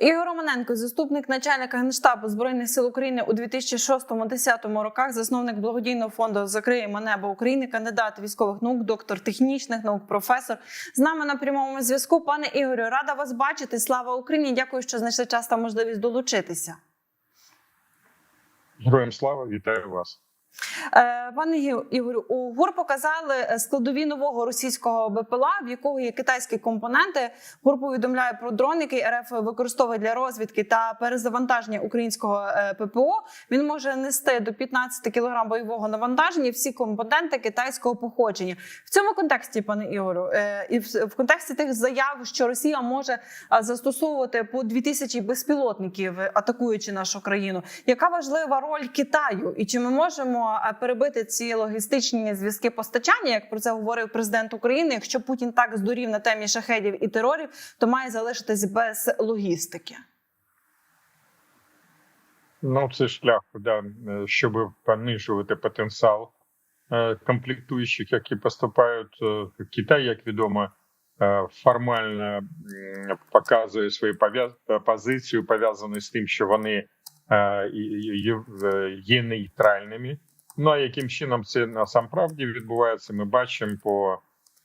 Ігор Романенко, заступник начальника генштабу збройних сил України у 2006-2010 роках, засновник благодійного фонду Закриємо небо України, кандидат військових наук, доктор технічних наук, професор. З нами на прямому зв'язку. Пане Ігорю, рада вас бачити. Слава Україні! Дякую, що знайшли час та можливість долучитися. Героям слава, вітаю вас. Е, Пане Ігорю, у ГУР показали е, складові нового російського БПЛА, в якого є китайські компоненти. ГУР повідомляє про дрон, який РФ використовує для розвідки та перезавантаження українського е, ППО. Він може нести до 15 кг бойового навантаження. Всі компоненти китайського походження. В цьому контексті, пане Ігорю, і в, контексті тих заяв, що Росія може застосовувати по 2000 безпілотників, атакуючи нашу країну. Яка важлива роль Китаю, і чи ми можемо е, перебити ці логістичні зв'язки постачання, як про це говорив президент України? Якщо Путін так здурів на темі шахедів і терорів, то має залишитись без логістики. Ну, це шлях, да, е, щоб понижувати потенціал е, комплектуючих, які поступають. Е, Китай, як відомо, формально показує свою позицію, пов'язану з тим, що вони є нейтральними. Ну а яким чином це насамправді відбувається, ми бачимо по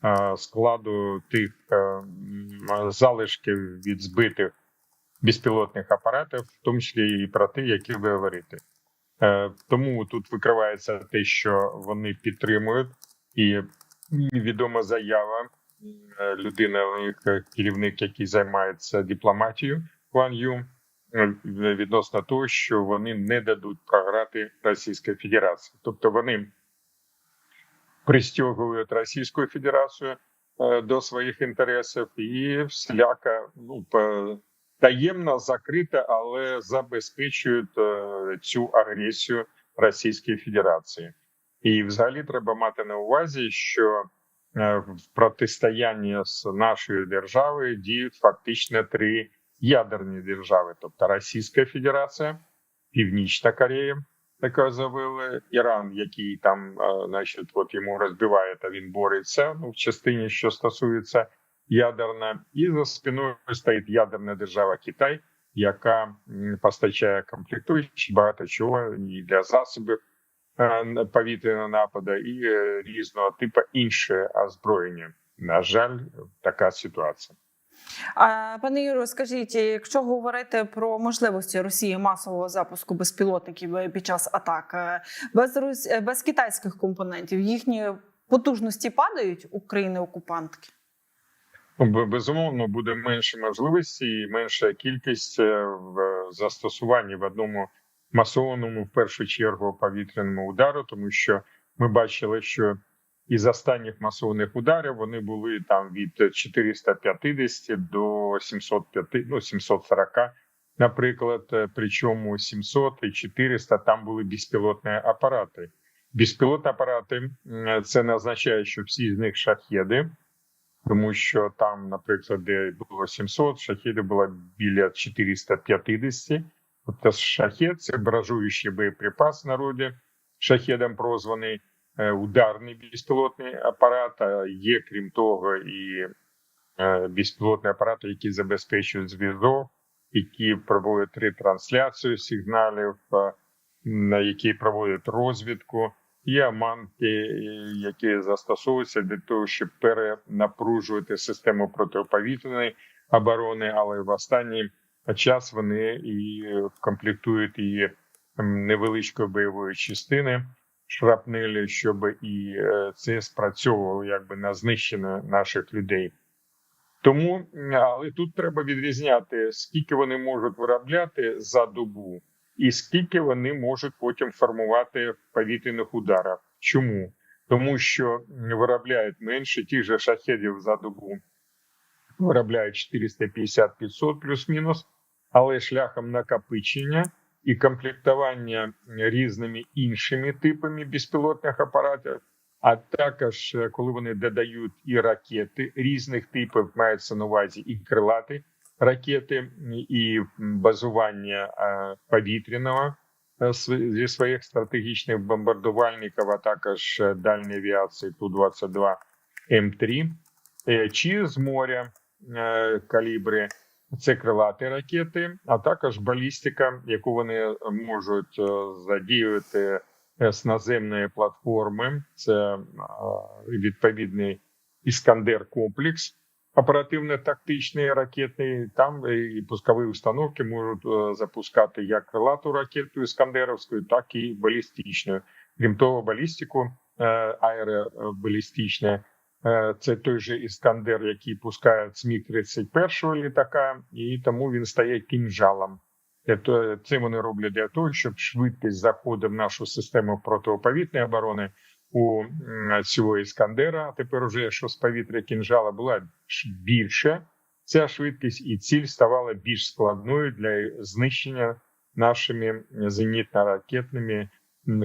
е, складу тих е, залишків від збитих безпілотних апаратів, в тому числі і про ті, які ви говорите. Е, Тому тут викривається те, що вони підтримують, і відома заява е, керівник, який займається дипломатією, Ван Ю, відносно того, що вони не дадуть програти Російській Федерації. Тобто вони пристягують Російську Федерацію е, до своїх інтересів і всіляка ну, таємно закрита, але забезпечують е, цю агресію Російської Федерації. І взагалі треба мати на увазі, що е, в протистоянні з нашою державою діють фактично три ядерні держави, тобто Російська Федерація, Північна Корея, така завели, Іран, який там, значить, от йому розбиває, та він бореться ну, в частині, що стосується ядерна, і за спиною стоїть ядерна держава Китай, яка постачає комплектуючі багато чого і для засобів повітряного нападу, і е, різного типу інше озброєння. На жаль, така ситуація. Пане Юрію, скажіть, якщо говорити про можливості Росії масового запуску безпілотників е, під час атак е, без Рус... е, без китайських компонентів, їхні потужності падають у країни окупантки? Ну, Безумовно, буде менше можливості і менша кількість в застосуванні в одному масованому, в першу чергу, повітряному удару, тому що ми бачили, що із останніх масованих ударів вони були там від 450 до 705, ну, 740, наприклад. Причому 700 і 400 там були безпілотні апарати. Безпілотні апарати це не означає, що всі з них шахеди тому що там, наприклад, де було 700, шахедів було біля 450. Тобто шахед це бражуючий боєприпас в народі, шахедом прозваний ударний безпілотний апарат. А є, крім того, і е, безпілотні апарати, які забезпечують зв'язок, які проводять ретрансляцію сигналів, е, які проводять розвідку. Є манки, які застосовуються для того, щоб перенапружувати систему протиповітряної оборони, але в останній час вони і комплектують її невеличкою бойовою частини шрапнелі, щоб і е, це спрацьовувало якби на знищення наших людей. Тому, але тут треба відрізняти, скільки вони можуть виробляти за добу, і скільки вони можуть потім формувати в повітряних ударах. Чому? Тому що виробляють менше тих же шахедів за добу, виробляють 450-500 плюс-мінус, але шляхом накопичення і комплектування різними іншими типами безпілотних апаратів. А також е, коли вони додають і ракети різних типів, мається на увазі і крилати ракети, і базування е, повітряного е, зі своїх стратегічних бомбардувальників, а також дальньої авіації Ту-22 М3, е, чи з моря калібри, Це крилаті ракети, а також балістика, яку вони можуть е, задіяти з наземної платформи. Це е, відповідний іскандер комплекс оперативно-тактичний ракетний. Там і пускові установки можуть е, запускати як крилату ракету іскандеровську, так і балістичну. Крім того, балістику аеробалістичне. Е, Це той же іскандер, який пускає СМІ 31 літака, і тому він стає кінжалом. Це вони роблять для того, щоб швидкість заходу в нашу систему протиповітряної оборони у цього іскандера. А тепер, уже якщо з повітря кінжала була більше, ця швидкість і ціль ставала більш складною для знищення нашими зенітно-ракетними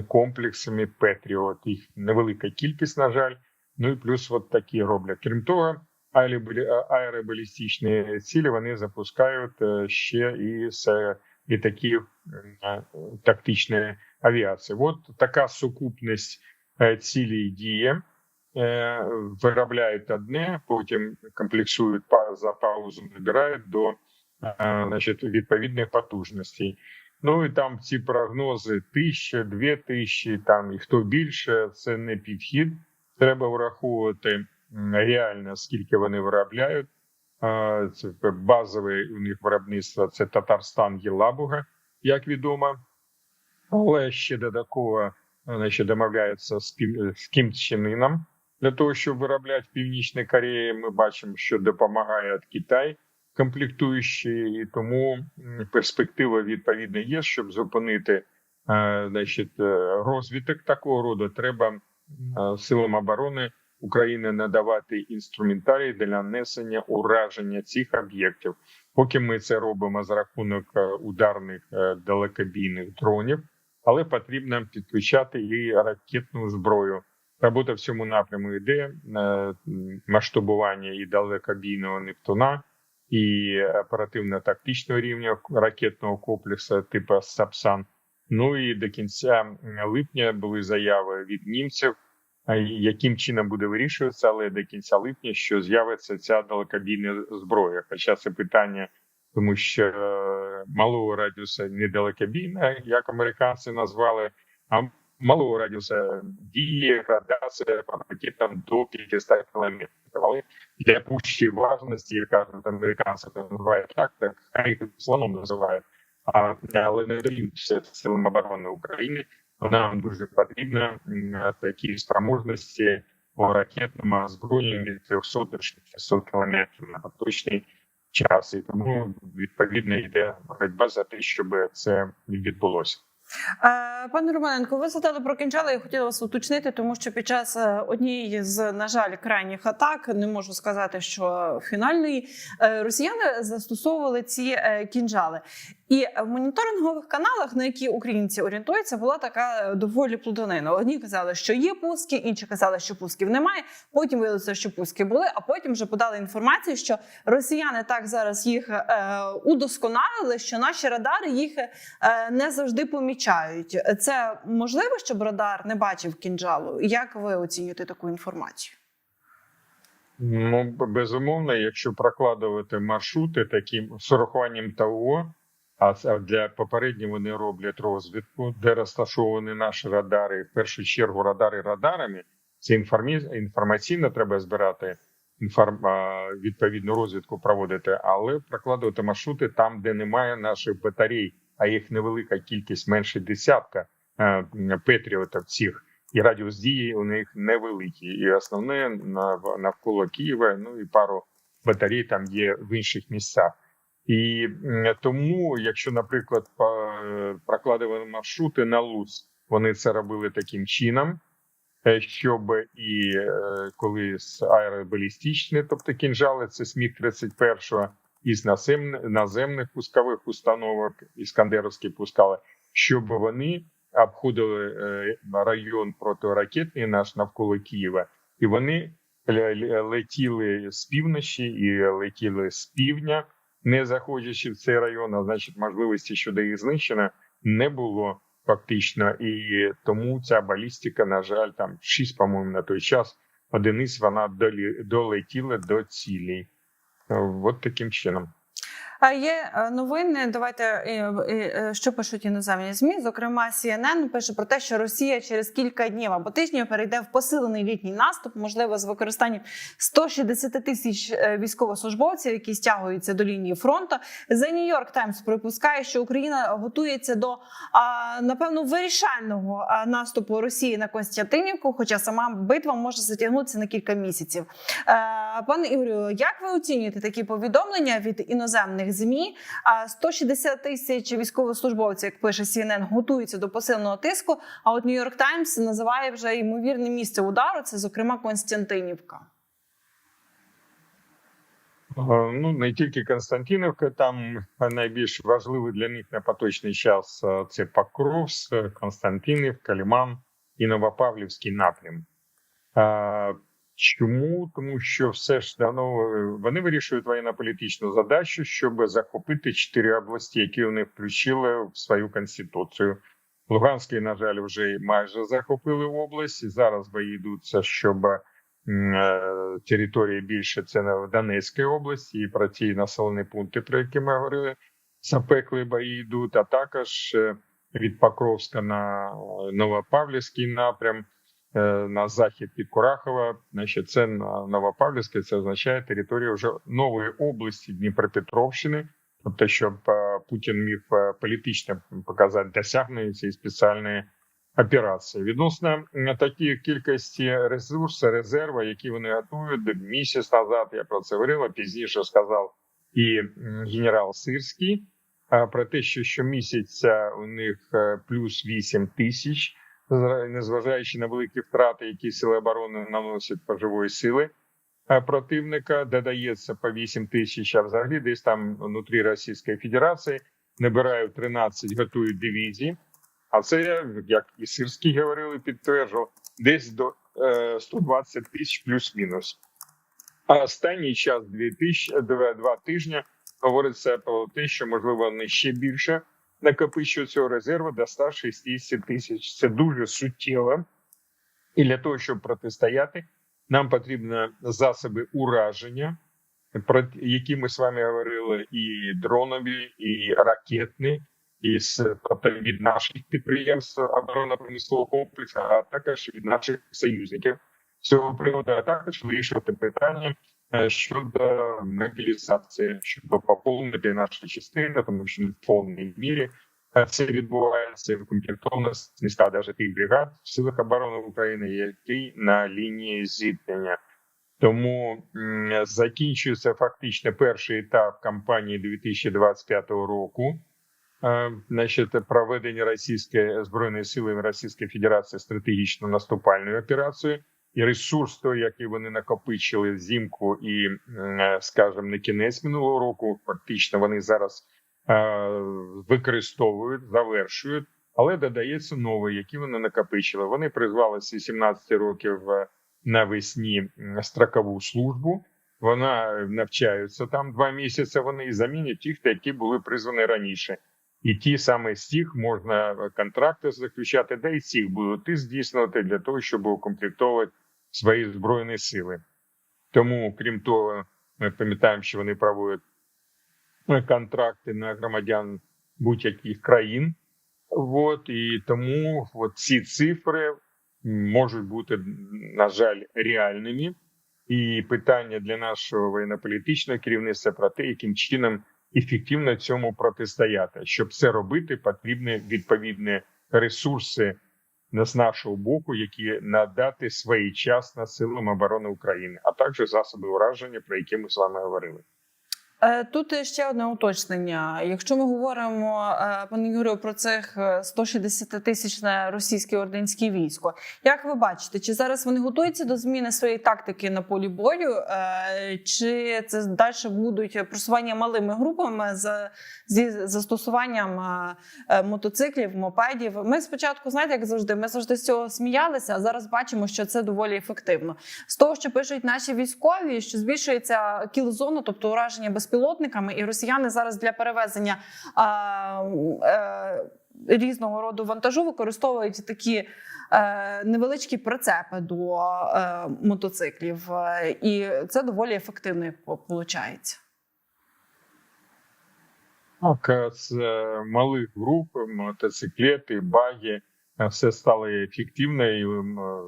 комплексами Петріот. Їх невелика кількість, на жаль. Ну і плюс от такі роблять. Крім того, аеробалі- аеробалістичні цілі вони запускають е, ще і з е, літаків е, тактичної авіації. От така сукупність е, цілей діє. Е, Виробляють одне, потім комплексують за паузу, набирають до е, значить, відповідних потужностей. Ну і там ці прогнози тисяча, дві тисячі, там і хто більше, це не підхід. Треба враховувати реально, скільки вони виробляють. Це базове у них виробництво це Татарстан Єлабуга, як відомо. Але ще додатково значить, домовляються з, з Кімчинином для того, щоб виробляти в Північній Кореї. Ми бачимо, що допомагає Китай комплектуючий, і тому перспектива відповідно є, щоб зупинити е, значить, е, розвиток такого роду. Треба е, силам оборони України надавати інструментарій для нанесення ураження цих об'єктів. Поки ми це робимо за рахунок е, ударних е, далекобійних дронів, але потрібно підключати і ракетну зброю. Робота в цьому напряму йде е, масштабування і далекобійного Нептуна, і оперативно-тактичного рівня ракетного комплексу типу Сапсан. Ну і до кінця липня були заяви від німців, яким чином буде вирішуватися, але до кінця липня, що з'явиться ця далекобійна зброя. Хоча це питання, тому що е, малого радіуса не далекобійна, як американці назвали, а малого радіуса діє градація по ракетам до 500 кілометрів. Але для пущої важності, як кажуть американці, називають так, так їх слоном називають, але не дають силам оборони України. Нам дуже потрібно такі спроможності по ракетному озброєнню від 300 до 600 кілометрів на поточний час. І тому відповідно йде боротьба за те, щоб це відбулося. Пане Романенко, ви згадали про кінжали. Я хотіла вас уточнити, тому що під час е, однієї з, на жаль, крайніх атак, не можу сказати, що фінальної, е, росіяни застосовували ці е, кінжали. І в моніторингових каналах, на які українці орієнтуються, була така е, доволі плутанина. Одні казали, що є пуски, інші казали, що пусків немає. Потім виявилося, що пуски були, а потім вже подали інформацію, що росіяни так зараз їх е, удосконалили, що наші радари їх е, не завжди помічають. Це можливо, щоб радар не бачив кінжалу? Як ви оцінюєте таку інформацію? Ну, безумовно, якщо прокладувати маршрути таким з урахуванням того, а для попередньо вони роблять розвідку, де розташовані наші радари. В першу чергу радари радарами. Це інформаційно треба збирати інформ... відповідну розвідку проводити, але прокладувати маршрути там, де немає наших батарей, а їх невелика кількість менше десятка е, петріотів цих і радіус дії у них невеликий. І основне навколо Києва, ну і пару батарей там є в інших місцях. І тому, якщо, наприклад, прокладували маршрути на Луц, вони це робили таким чином, е, щоб і е, коли з аеробалістичні, тобто кінжали, це СМІК 31 із наземних, пускових установок, іскандеровські пускали, щоб вони обходили е, район протиракетний наш навколо Києва, і вони ле- ле- летіли з півночі і летіли з півдня, не заходячи в цей район, а значить, можливості щодо їх знищення не було фактично. І тому ця балістика, на жаль, там 6, по-моєму, на той час одиниць вона долетіла до цілей. Е, От таким чином. Є е, новини. Давайте е, що пишуть іноземні змі. Зокрема, CNN пише про те, що Росія через кілька днів або тижнів перейде в посилений літній наступ, можливо, з використанням 160 тисяч е, військовослужбовців, які стягуються до лінії фронту. The New York Times припускає, що Україна готується до напевно вирішального наступу Росії на Константинівку, хоча сама битва може затягнутися на кілька місяців. Пане Ігорю, як ви оцінюєте такі повідомлення від іноземних змі? А 160 тисяч військовослужбовців, як пише CNN, готуються до посиленого тиску. А от York Times називає вже ймовірне місце удару. Це зокрема Константинівка. Е, Ну не тільки Константинівка, там найбільш важливий для них на поточний час е, це Покровськ, Константинівка, Ліман і Новопавлівський напрям. Чому? Тому що все ж давно е, вони вирішують воєнно-політичну задачу, щоб захопити чотири області, які вони включили в свою конституцію. Луганський, на жаль, вже майже захопили область. І зараз бої йдуться, щоб е, території більше це на Донецькій області, і про ті населені пункти, про які ми говорили, запекли бої йдуть, а також е, від Покровська на Новопавлівський напрям. Е, На захід від Курахова, значить, це на Новопавлівське, це означає територію вже нової області Дніпропетровщини, тобто, щоб е, Путін міг е, політично показати досягнення цієї спеціальної операції. Відносно м, такої кількості ресурсів, резерву, які вони готують місяць назад, я про це говорив, а пізніше сказав і генерал Сирський про те, що щомісяця у них плюс 8 тисяч, незважаючи на великі втрати, які сили оборони наносять по живої сили. е, Противника додається по 8 тисяч, а взагалі десь там внутрі Російської Федерації набирають 13, готують дивізії. А це, як і Сирський говорили, підтверджував, десь до е, 120 тисяч плюс-мінус. А останній час, дві тисяч, два, два тижні, говориться про те, що можливо вони ще більше накопичують цього резерву до 160 тисяч. Це дуже суттєво. І для того, щоб протистояти, нам потрібні засоби ураження, про які ми з вами говорили, і дронові, і ракетні, і тобто від наших підприємств оборонно-промислового комплексу, а також від наших союзників з цього приводу, а також вирішувати питання щодо мобілізації, щоб поповнити наші частини, тому що не в повній мірі е, це відбувається в комплектовності міста навіть тих бригад в силах оборони України, які на лінії зіткнення. Тому м, закінчується фактично перший етап кампанії 2025 року. Е, Значить, проведення російської збройної сили Російської Федерації стратегічно наступальною операцією, І ресурс, той, який вони накопичили взимку і, е, скажімо, на кінець минулого року, фактично вони зараз е, використовують, завершують, але додається новий, які вони накопичили. Вони призвали з 17 років е, навесні строкову службу. Вона навчаються там два місяці. Вони і замінять тих, які були призвані раніше. І ті саме з тих можна контракти заключати, де і цих будуть і здійснювати для того, щоб укомплектовувати свої збройні сили. Тому, крім того, ми пам'ятаємо, що вони проводять е, контракти на громадян будь-яких країн. От, і тому от ці цифри можуть бути, на жаль, реальними. І питання для нашого воєнно-політичного керівництва про те, яким чином ефективно цьому протистояти. Щоб це робити, потрібні відповідні ресурси з нашого боку, які надати своєчасно силам оборони України, а також засоби ураження, про які ми з вами говорили. Е, Тут ще одне уточнення. Якщо ми говоримо, е, пане Юрію, про цих е, 160 тисячне російське орденське військо, як ви бачите, чи зараз вони готуються до зміни своєї тактики на полі бою, е, чи це далі будуть просування малими групами зі застосуванням е, е, мотоциклів, мопедів? Ми спочатку, знаєте, як завжди, ми завжди з цього сміялися, а зараз бачимо, що це доволі ефективно. З того, що пишуть наші військові, що збільшується кіл-зона, тобто ураження безпілотниками, і росіяни зараз для перевезення а, е, різного роду вантажу використовують такі. е, Невеличкі прицепи до е, мотоциклів, і це доволі ефективно виходить. Так, з е, малих груп, мотоциклети, баги, все стало ефективно. І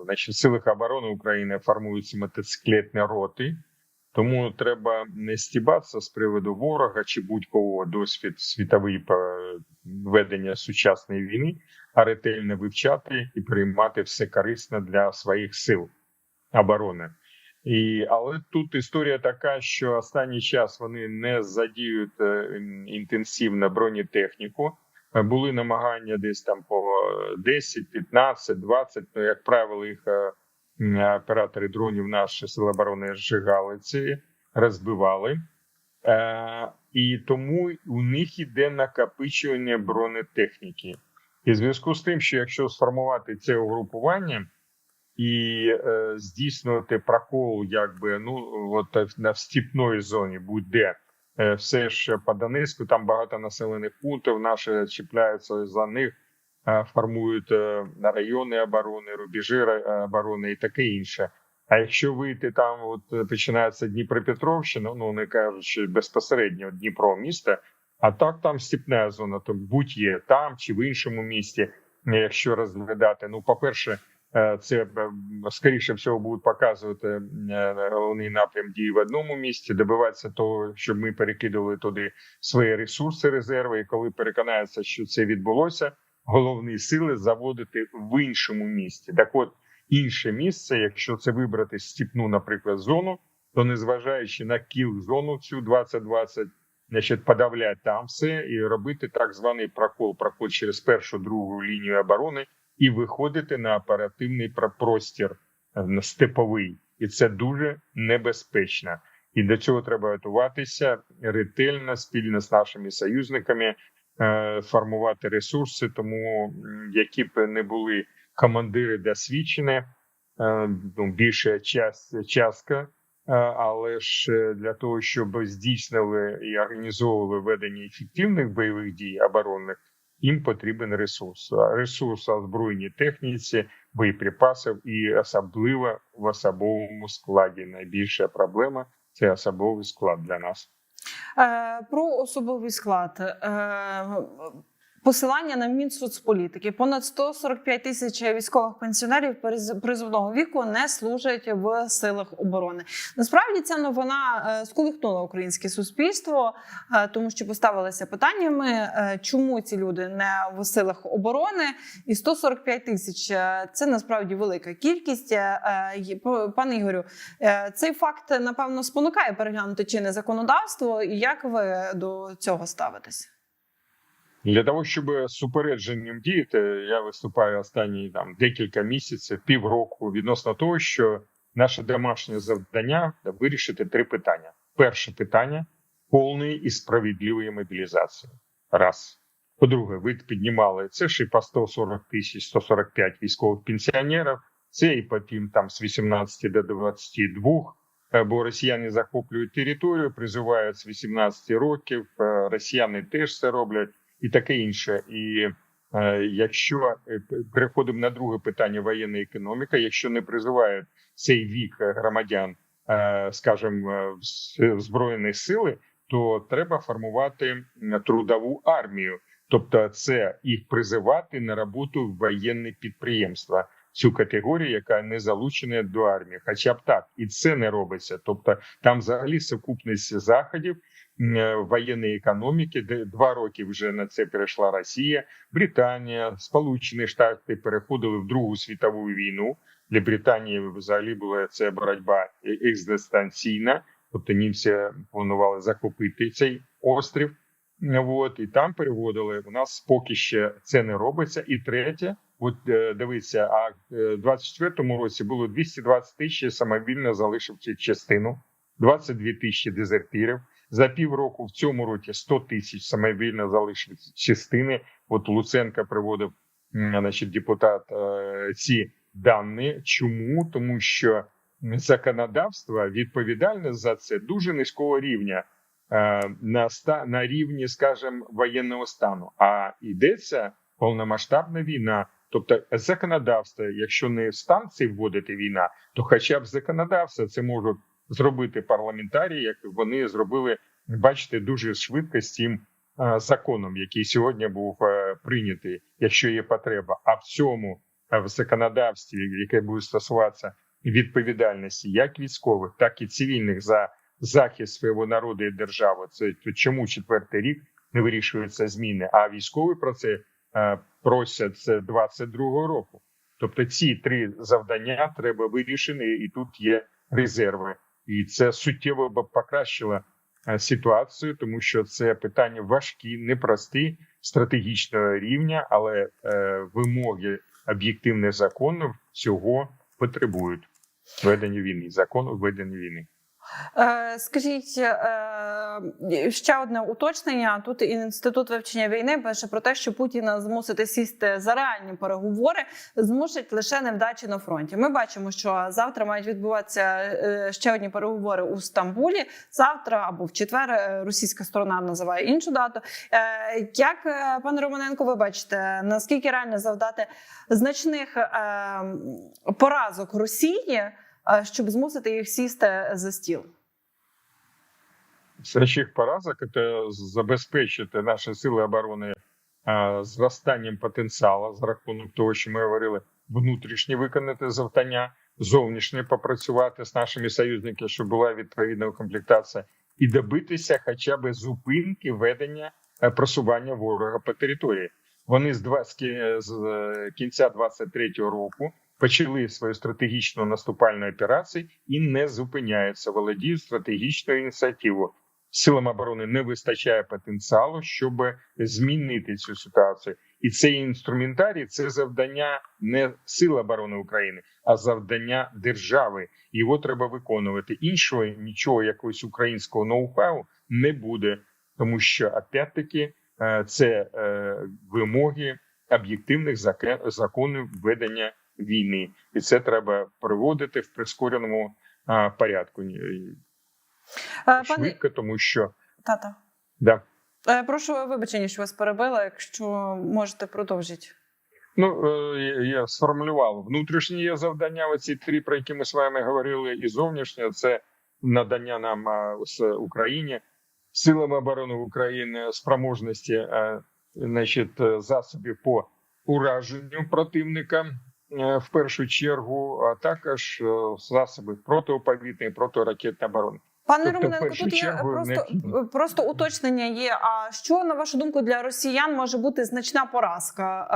значить, в силах оборони України формуються мотоциклетні роти. Тому треба не стібатися з приводу ворога чи будь-кого досвід світовий ведення сучасної війни, а ретельно вивчати і приймати все корисне для своїх сил оборони. І, але тут історія така, що останній час вони не задіють е, інтенсивно бронетехніку. Е, Були намагання десь там по 10, 15, 20, ну, як правило, їх е, оператори дронів наші сили оборони зжигали ці, розбивали. Е, і тому у них іде накопичування бронетехніки. І в зв'язку з тим, що якщо сформувати це угрупування і е, здійснювати прокол, якби ну от на в зоні будь-де, е, все ж по Донецьку, там багато населених пунктів, наші чіпляються за них, е, формують е, райони оборони, рубежі ра- оборони і таке інше. А якщо вийти там, от е, починається Дніпропетровщина, ну не кажучи безпосередньо Дніпро місто, а так там степна зона, то будь-є там чи в іншому місті, е, якщо розглядати. Ну, по-перше, е, це е, скоріше всього будуть показувати е, головний напрям дії в одному місті, добиватися того, щоб ми перекидували туди свої ресурси, резерви. І коли переконаються, що це відбулося, головні сили заводити в іншому місті. Так от інше місце, якщо це вибрати степну, наприклад, зону, то незважаючи на кіл зону цю 2020, значить, подавляти там все і робити так званий прокол, проход через першу другу лінію оборони і виходити на оперативний простір е, степовий, і це дуже небезпечно. І до цього треба готуватися ретельно спільно з нашими союзниками, формувати ресурси, тому які б не були командири досвідчені, е, ну, більша час, частка, е, але ж е, для того, щоб здійснили і організовували ведення ефективних бойових дій оборонних, їм потрібен ресурс. Ресурс озброєній техніці, боєприпасів і особливо в особовому складі. Найбільша проблема це особовий склад для нас. Е, Про особовий склад. Посилання на Мінсоцполітики. Понад 145 тисяч військових пенсіонерів призовного віку не служать в силах оборони. Насправді ця новина е, сколихнула українське суспільство, е, тому що поставилися питаннями, е, чому ці люди не в силах оборони, і 145 тисяч це насправді велика кількість. Пане Ігорю, Цей факт напевно спонукає переглянути чинне законодавство. І як ви до цього ставитесь? Для того, щоб з упередженням діяти, я виступаю останні там декілька місяців, півроку відносно того, що наше домашнє завдання вирішити три питання: перше питання повної і справедливої мобілізації. Раз. По-друге, ви піднімали це і по 140 тисяч 145 військових пенсіонерів. Це і потім там з 18 до 22, е, бо росіяни захоплюють територію, призивають з 18 років. е, Росіяни теж це роблять і таке інше. І е, якщо е, переходимо на друге питання воєнна економіка, якщо не призивають цей вік е, громадян, е, скажімо, е, збройні сили, то треба формувати трудову армію, тобто це їх призивати на роботу в воєнні підприємства. Цю категорію, яка не залучена до армії, хоча б так, і це не робиться. Тобто, там взагалі сукупність заходів воєнної економіки, де два роки вже на це перейшла Росія, Британія, Сполучені Штати переходили в Другу світову війну. Для Британії взагалі була це боротьба екзистенційна, тобто німці планували захопити цей острів. От і там переводили. У нас поки ще це не робиться. І третє, от е, дивіться, а е, в 24-му році було 220 тисяч самовільно залишив цю частину, 22 тисячі дезертирів. За півроку в цьому році 100 тисяч самовільно залишив частини. От Луценко приводив, значить, депутат е, ці дані. Чому? Тому що законодавство відповідальне за це дуже низького рівня е, на ста на рівні, скажімо, воєнного стану. А йдеться повномасштабна війна. Тобто законодавство, якщо не станції вводити війна, то хоча б законодавство це можуть зробити парламентарії, як вони зробили, бачите, дуже швидко з цим е, законом, який сьогодні був е, прийнятий, якщо є потреба, а в цьому е, в законодавстві, яке буде стосуватися відповідальності як військових, так і цивільних за захист свого народу і держави. Це чому четвертий рік не вирішуються зміни? А військові про це просять з 22-го року. Тобто ці три завдання треба вирішені, і тут є резерви, і це суттєво б покращило е, ситуацію, тому що це питання важкі, непрості стратегічного рівня, але е, вимоги об'єктивних законів цього потребують Введення війни, закону введення війни. Е, Скажіть ще одне уточнення. Тут інститут вивчення війни пише про те, що Путіна змусити сісти за реальні переговори змусить лише невдачі на фронті. Ми бачимо, що завтра мають відбуватися е, ще одні переговори у Стамбулі. Завтра або в четвер е, російська сторона називає іншу дату. Е, Як е, пане Романенко, ви бачите, наскільки реально завдати значних е, поразок Росії? е, Щоб змусити їх сісти за стіл. Значних поразок це забезпечити наші сили оборони зростанням потенціалу за рахунок того, що ми говорили, внутрішні виконати завдання, зовнішнє попрацювати з нашими союзниками, щоб була відповідна комплектація, і добитися хоча б зупинки ведення е, просування ворога по території. Вони з два з кі- з е, кінця 23-го року почали свою стратегічну наступальну операцію і не зупиняються, володіють стратегічною ініціативою. Силам оборони не вистачає потенціалу, щоб змінити цю ситуацію. І цей інструментарій це завдання не Сил оборони України, а завдання держави. Його треба виконувати. Іншого нічого якогось українського ноу-хау не буде, тому що опять-таки е, це е, вимоги об'єктивних законів ведення війни, і це треба приводити в прискореному порядку. Е, Пане Швидко, тому що тата, да. е, прошу вибачення, що вас перебила. Якщо можете продовжити. Ну е, я- сформулював внутрішні завдання. Оці три, про які ми з вами говорили, і зовнішнє це надання нам з Україні силам оборони України спроможності, значить, засобів по ураженню противника в першу чергу, а також засоби протиповітряної, протиракетної оборони. Пане Тобто, Романенко, тут є просто, необхідно. просто уточнення є. А що на вашу думку для росіян може бути значна поразка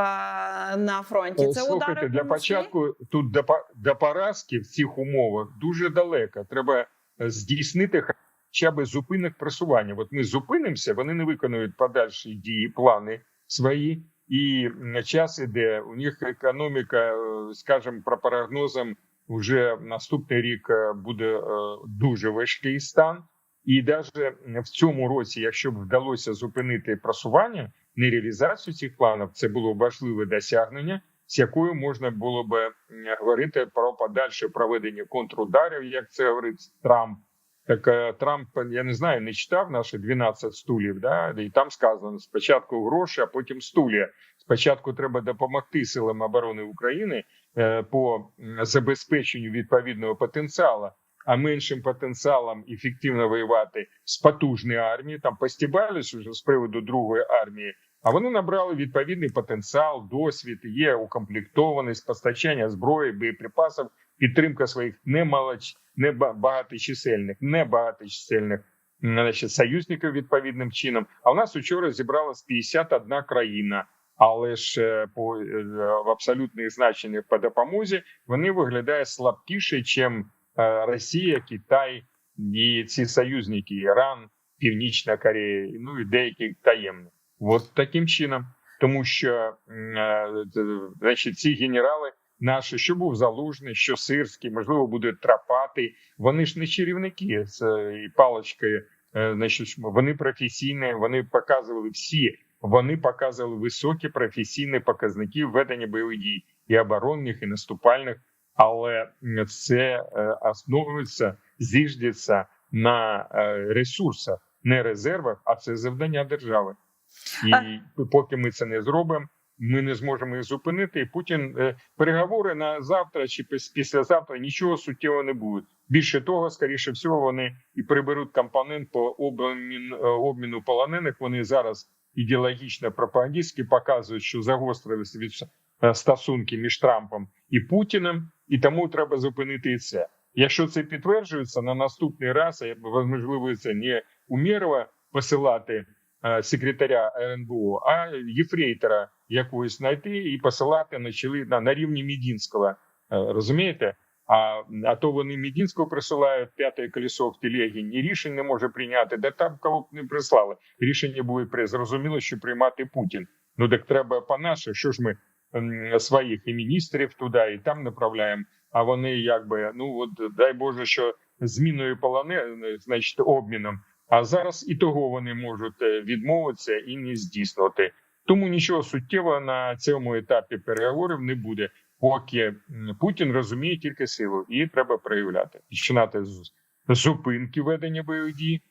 е, на фронті? Це Е, Слухайте, удари для початку тут до, до поразки в цих умовах дуже далеко. Треба е, здійснити хоча б зупинок просування. От ми зупинимося, вони не виконують подальші дії, плани свої, і час іде. У них економіка, е, скажімо, про прогнозом, вже наступний рік е, буде е, дуже важкий стан. І навіть в цьому році, якщо б вдалося зупинити просування, не реалізацію цих планів, це було важливе досягнення, з якою можна було б говорити про подальше проведення контрударів, як це говорить Трамп. Так е, Трамп, я не знаю, не читав наші 12 стулів, да? і там сказано спочатку гроші, а потім стулья. Спочатку треба допомогти силам оборони України по забезпеченню відповідного потенціалу, а меншим потенціалом ефективно воювати з потужної армії. Там постібались уже з приводу другої армії. А вони набрали відповідний потенціал, досвід, є укомплектованість, постачання зброї, боєприпасів, підтримка своїх немалоч, не ба- багаточисельних, значить, союзників відповідним чином. А у нас учора зібралась 51 країна. Але ж е, по е, в абсолютних значеннях по допомозі вони виглядають слабкіше, ніж Росія, Китай і ці союзники Іран, Північна Корея, ну і деякі таємні. От таким чином, тому що е, значить, ці генерали наші, що був залужний, що сирський, можливо, буде трапати. Вони ж не чарівники з е, е, Значить, вони професійні, вони показували всі. Вони показували високі професійні показники ведення бойових дій і оборонних, і наступальних, але це е, основується, зіждеться на е, ресурсах, не резервах, а це завдання держави. І поки ми це не зробимо, ми не зможемо їх зупинити. І Путін е, переговори на завтра чи піс- післязавтра нічого суттєвого не буде. Більше того, скоріше всього, вони і приберуть компонент по обмін, обміну полонених. Вони зараз ідеологічно пропагандистськи показують, що загострилися від е, стосунки між Трампом і Путіним, і тому треба зупинити і це. Якщо це підтверджується на наступний раз, а можливо це не Умєрова посилати е, секретаря РНБО, а єфрейтора якогось знайти і посилати на чолі на, на рівні Мідінського. Е, розумієте? А, а то вони Мідінського присилають п'яте колесо в телегі, ні рішень не може прийняти. Де там кого б не прислали. Рішення були при зрозуміло, що приймати Путін. Ну так треба по наше. Що ж ми своїх і міністрів туди і там направляємо. А вони якби ну от дай Боже, що зміною полоне, значить обміном. А зараз і того вони можуть е, відмовитися і не здійснювати. Тому нічого суттєвого на цьому етапі переговорів не буде, поки Путін розуміє тільки силу, і треба проявляти. Починати з зупинки ведення бойових дій,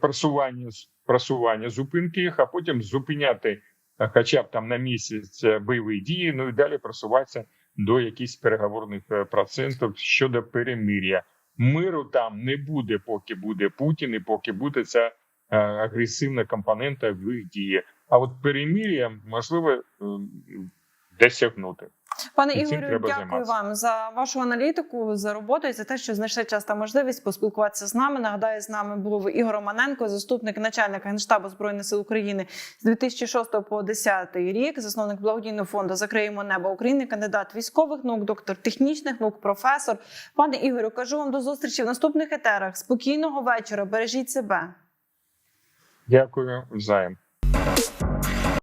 просування просування зупинки їх, а потім зупиняти, е, хоча б там на місяць е, бойові дії, ну і далі просуватися до якихось переговорних е, процентів щодо перемир'я. Миру там не буде, поки буде Путін, і поки буде ця агресивна компонента в їх дії. А от перемир'я можливо досягнути. Пане І Ігорю, дякую займатися. вам за вашу аналітику, за роботу і за те, що знайшли час та можливість поспілкуватися з нами. Нагадаю, з нами був Ігор Романенко, заступник начальника генштабу збройних сил України з 2006 по 2010 рік, засновник благодійного фонду Закриємо небо України, кандидат військових наук, доктор технічних наук, професор. Пане Ігорю, кажу вам до зустрічі в наступних етерах. Спокійного вечора. Бережіть себе. Дякую взаєм.